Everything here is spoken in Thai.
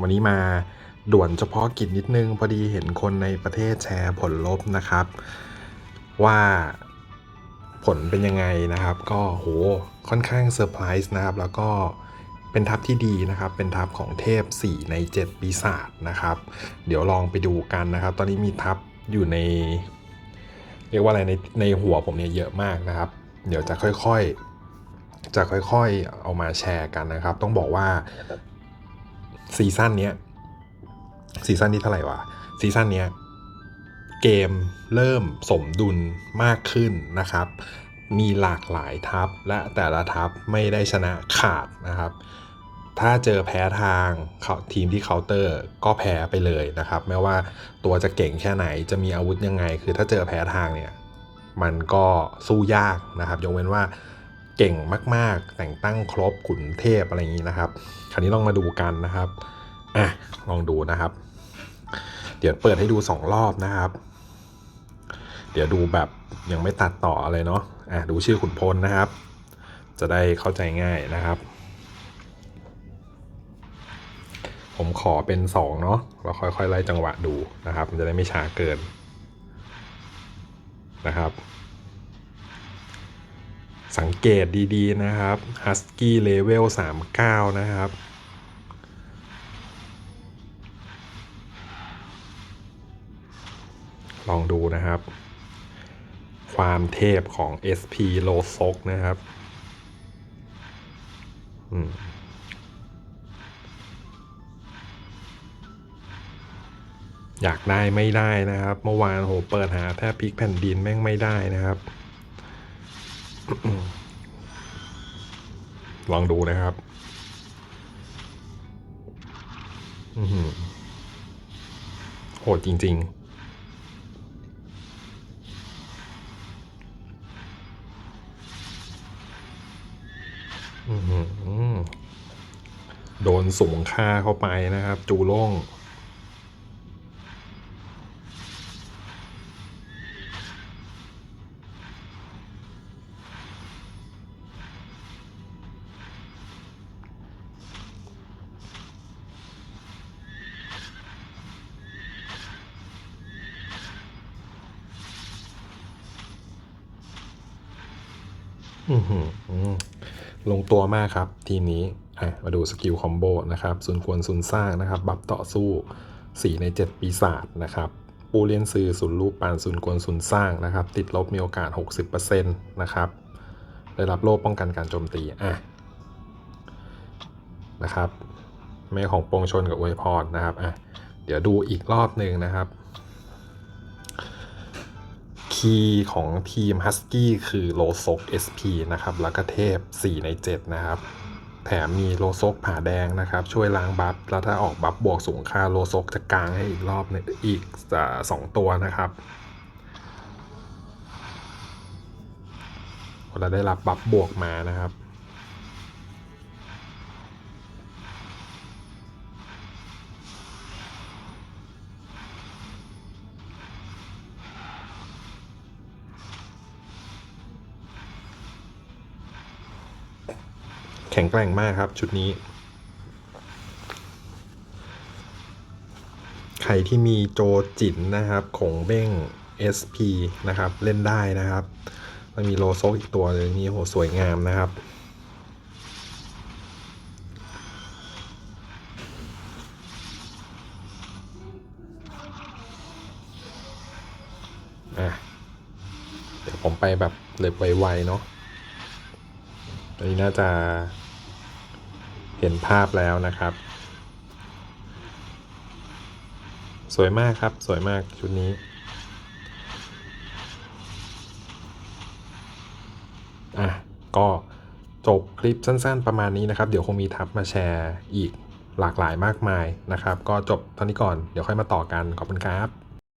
วันนี้มาด่วนเฉพาะกิจนิดนึง พอดีเห็นคนในประเทศแชร์ผลลบนะครับ ว่าผลเป็นยังไงนะครับ ก็โหค่อนข้างเซอร์ไพรส์นะครับ แล้วก็เป็นทัพที่ดีนะครับ เป็นทัพของเทพ 4 ใน 7 ปีศาจนะครับ เดี๋ยวลองไปดูกันนะครับ ตอนนี้มีทัพอยู่ใน เรียกว่าอะไรในในหัวผมเนี่ยเยอะมากนะครับ เดี๋ยวจะค่อยๆจะค่อยๆ เอามาแชร์กันนะครับ ต้องบอกว่า ซีซั่นเนี้ยซีซั่นที่เท่าไหร่วะซีซั่นเนี้ยเกมเริ่มสมดุลมากขึ้นนะครับ มีหลากหลายทัพและแต่ละทัพไม่ได้ชนะขาดนะครับ ถ้าเจอแพ้ทางเขาทีมที่เคาน์เตอร์ก็แพ้ไปเลยนะครับ ไม่ว่าตัวจะเก่งแค่ไหนจะมีอาวุธยังไง คือถ้าเจอแพ้ทางเนี่ยมันก็สู้ยากนะครับยกเว้นว่า เก่งมาก ๆ แต่งตั้งครบขุนเทพอะไรอย่างนี้นะครับ คราวนี้ลองมาดูกันนะครับอะลองดูนะครับ เดี๋ยวเปิดให้ดู2รอบนะครับ เดี๋ยวดูแบบยังไม่ตัดต่ออะไรเนาะอะดูชื่อขุนพลนะครับ จะได้เข้าใจง่ายนะครับ ผมขอเป็น2เนาะแล้วค่อยๆไล่จังหวะดูนะครับ มันจะได้ไม่ช้าเกินนะครับ สังเกตดีๆนะครับ Husky Level 39 นะครับ ลองดูนะครับ ความเทพของ SP โลซกนะครับอืมอยากได้ไม่ได้นะครับ เมื่อวานโหเปิดหาแทบพลิกแผ่นดินแม่งไม่ได้นะครับ ลองดูนะครับโหดจริง ๆโดนสูงค่าเข้าไปนะครับ จูล่ง ลงตัวมากครับ ทีมนี้มาดูสกิลคอมโบนะครับซุนควรซุนสร้างนะครับ บัฟต่อสู้ 4 ใน 7 ปีศาจนะครับ ปูเลียนซือสุนรูปปานซุนกวนซุนสร้างนะครับ ติดลบมีโอกาส 60%นะครับ ได้รับโล่ป้องกันการโจมตีอะนะครับแม่ของปวงชนกับอวยพรนะครับอะเดี๋ยวดูอีกรอบหนึ่งนะครับ คีย์ของทีมฮัสกี้คือโลซก SP นะครับแล้วก็เทพ 4 ใน 7 นะครับ แถมมีโลซกผ่าแดงนะครับ ช่วยล้างบัฟแล้วถ้าออกบัฟบวกสูงค่าโลซกจะกลางให้อีกรอบนึงอีกสองตัวนะครับเราได้รับบัฟบวกมานะครับ แข็งแกร่งมากครับ ชุดนี้ ใครที่มีโจจินนะครับของเบ้ง SP นะครับ เล่นได้นะครับมันมีโลโซอีกตัวเลยนี่โหสวยงามนะครับ อะ เดี๋ยวผมไปแบบเลยไวๆเนาะอันนี้น่าจะ ห็นภาพแล้วนะครับ สวยมากครับสวยมากชุดนี้ อะ ก็จบคลิปสั้นๆประมาณนี้นะครับ เดี๋ยวคงมีทับมาแชร์อีกหลากหลายมากมายนะครับ ก็จบเท่านี้ก่อนเดี๋ยวค่อยมาต่อกันขอบคุณครับ